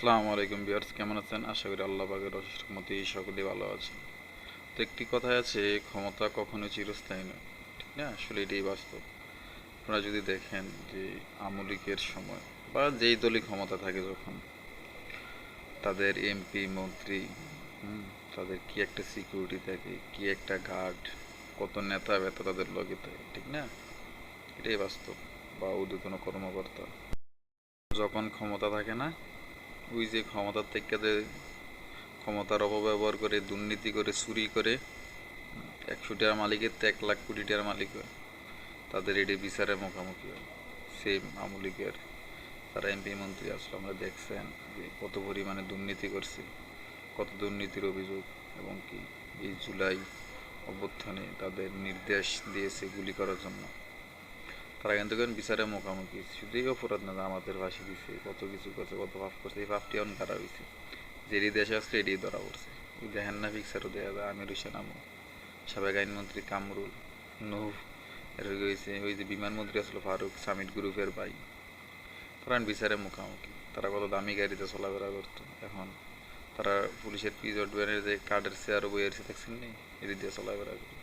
আসসালামু আলাইকুম বিয়ার্স কেমন আছেন? আশা করি আল্লাহ অশেষ রহমতে সকলেই ভালো আছেন। তো একটি কথাই আছে, ক্ষমতা কখনো চিরস্থায়ী নয়, ঠিক না? আসলে এটাই বাস্তব। আপনারা যদি দেখেন যে আমলিকের সময় বা যেই দলই ক্ষমতা থাকে যখন, তাদের এমপি, মন্ত্রী তাদের কি একটা সিকিউরিটি থাকে, কি একটা গার্ড কত নেতা বেতা তাদের লগে থাকে, ঠিক না? এটাই বাস্তব, বা ঊর্ধ্বতন কর্মকর্তা। যখন ক্ষমতা থাকে না ওই যে ক্ষমতার থেকে ক্ষমতার অপব্যবহার করে, দুর্নীতি করে, চুরি করে, একশো টাকার মালিকের তো এক লাখ কোটি টাকার মালিক হয়। তাদের এটি বিচারের মুখোমুখি হয়। সেম আমলিকের তারা এমপি মন্ত্রী আসলে। আমরা দেখছেন যে কত পরিমাণে দুর্নীতি করছে, কত দুর্নীতির অভিযোগ এবং কি এই জুলাই অভ্যুত্থানে তাদের নির্দেশ দিয়েছে গুলি করার জন্য। তারা কিন্তু বিচারের মুখোমুখি। শুধুই অপরাধ না, আমাদের ফাঁসি দিছে, কত কিছু করছে, কত পাপ করছে, এই পাপটি এখন কারা হয়েছে। যেটি দেশে আসলে এটি ধরা পড়ছে। ওই দেখেন না পিকচারও দেখা যায়, আমির হোসেন আমু, সাবেক আইনমন্ত্রী কামরুল নূর এর রয়েছে ওই যে বিমানমন্ত্রী আসলো ফারুক, সামিট গ্রুপের ভাই। তারা বিচারের মুখোমুখি। তারা কত দামি গাড়িতে চলাফেরা করতো। এখন তারা পুলিশের পিজট ব্যানের যে কার্ডের চেয়ার বই এসে দেখছেন নি? এটি দিয়ে চলাফেরা করে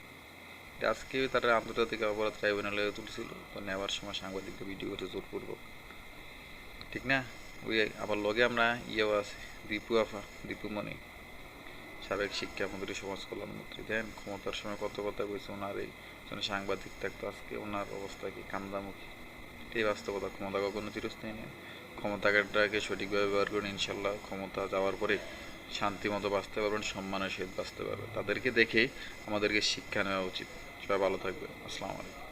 আজকে তারা আন্তর্জাতিক অপরাধ ট্রাইব্যুনালে তুলছিল, তো নেওয়ার সময় সাংবাদিককে ভিডিও করতে জোরপূর্বক। ঠিক না? ওই আবার লগে আমরা ইয়েও আছে, দীপু আফা, দীপু মনি সাবেক শিক্ষামন্ত্রী সমাজ কল্যাণমন্ত্রী দেন ক্ষমতার সময় কত কথা কইছে ওনার এই জন্য সাংবাদিক থাকতো আজকে ওনার অবস্থা কি কান্দামুখী এই বাস্তবতা ক্ষমতা কখনো চিরস্থায়ী নেই ক্ষমতাটাকে সঠিকভাবে ব্যবহার করুন, ইনশাল্লাহ ক্ষমতা যাওয়ার পরে শান্তি মতো বাঁচতে পারবেন, সম্মানের সহিত বাঁচতে পারবেন। তাদেরকে দেখে আমাদেরকে শিক্ষা নেওয়া উচিত। সবাই ভালো থাকবেন। আসসালামু আলাইকুম।